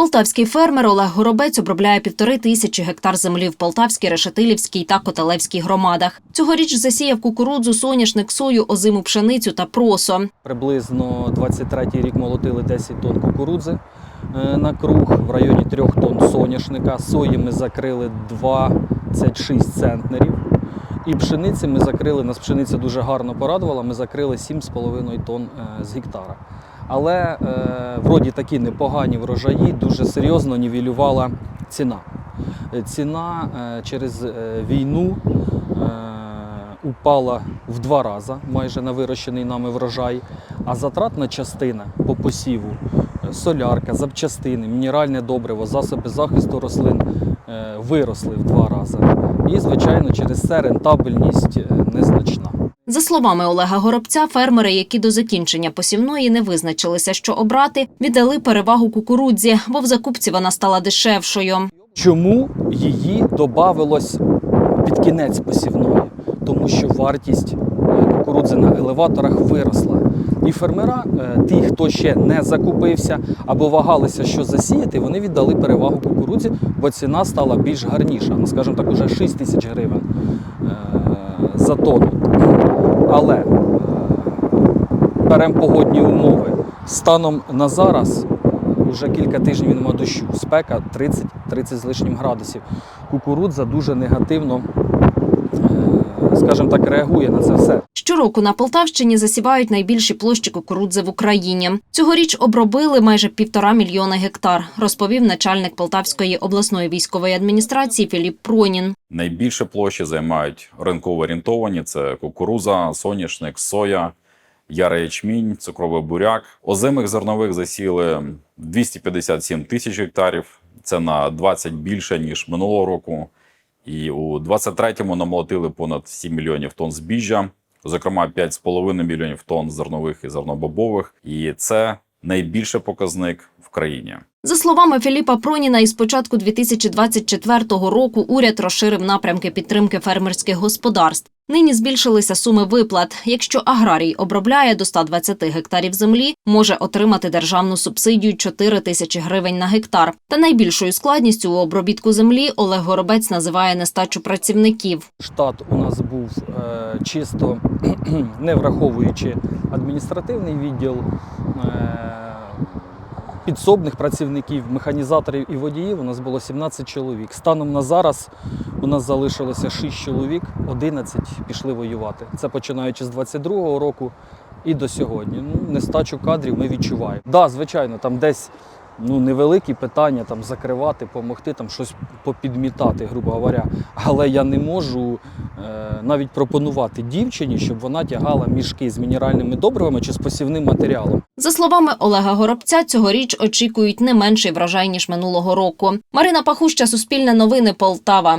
Полтавський фермер Олег Горобець обробляє півтори тисячі гектар землі в Полтавській, Решетилівській та Котелевській громадах. Цьогоріч засіяв кукурудзу, соняшник, сою, озиму пшеницю та просо. Приблизно 23-й рік молотили 10 тонн кукурудзи е, на круг, в районі 3 тонн соняшника. Сої ми закрили 26 центнерів. І пшениці ми закрили, нас пшениця дуже гарно порадувала, ми закрили 7,5 тонн е, з гектара. Але е, вроді такі непогані врожаї дуже серйозно нівелювала ціна. Е, Ціна е, через е, війну е, упала в два рази майже на вирощений нами врожай, а затратна частина по посіву, е, солярка, запчастини, мінеральне добриво, засоби захисту рослин е, виросли в два рази. І, звичайно, через це рентабельність е, незначна. За словами Олега Горобця, фермери, які до закінчення посівної не визначилися, що обрати, віддали перевагу кукурудзі, бо в закупці вона стала дешевшою. Чому її додавалось під кінець посівної? Тому що вартість е, кукурудзи на елеваторах виросла. І фермера, е, ті, хто ще не закупився або вагалися, що засіяти, вони віддали перевагу кукурудзі, бо ціна стала більш гарніша. Ну, скажімо так, уже 6 тисяч гривень е, за тонну. Але беремо погодні умови. Станом на зараз вже кілька тижнів він дощу. Спека 30-30 з лишнім градусів. Кукурудза дуже негативно, скажімо так, реагує на це все. Щороку на Полтавщині засівають найбільші площі кукурудзи в Україні. Цьогоріч обробили майже півтора мільйона гектар, розповів начальник Полтавської обласної військової адміністрації Філіп Пронін. Найбільше площі займають ринково орієнтовані: це кукуруза, соняшник, соя, ярий ячмінь, цукровий буряк. Озимих зернових засіли 257 тисяч гектарів. Це на 20 більше ніж минулого року. І у 23-му намолотили понад 7 мільйонів тонн збіжжя, зокрема 5,5 мільйонів тонн зернових і зернобобових. І це найбільший показник в країні. За словами Філіпа Проніна, із початку 2024 року уряд розширив напрямки підтримки фермерських господарств. Нині збільшилися суми виплат. Якщо аграрій обробляє до 120 гектарів землі, може отримати державну субсидію 4 тисячі гривень на гектар. Та найбільшою складністю у обробітку землі Олег Горобець називає нестачу працівників. Штат у нас був е, чисто не враховуючи адміністративний відділ. Е, Підсобних працівників, механізаторів і водіїв у нас було 17 чоловік. Станом на зараз у нас залишилося 6 чоловік, 11 пішли воювати. Це починаючи з 22-го року і до сьогодні. Ну, нестачу кадрів ми відчуваємо. Так, да, звичайно, там десь ну, невеликі питання там, закривати, допомогти, там, щось попідмітати, грубо говоря. Але я не можу е, навіть пропонувати дівчині, щоб вона тягала мішки з мінеральними добривами чи з посівним матеріалом. За словами Олега Горобця, цьогоріч очікують не менший врожай ніж минулого року. Марина Пахуща, Суспільне новини, Полтава.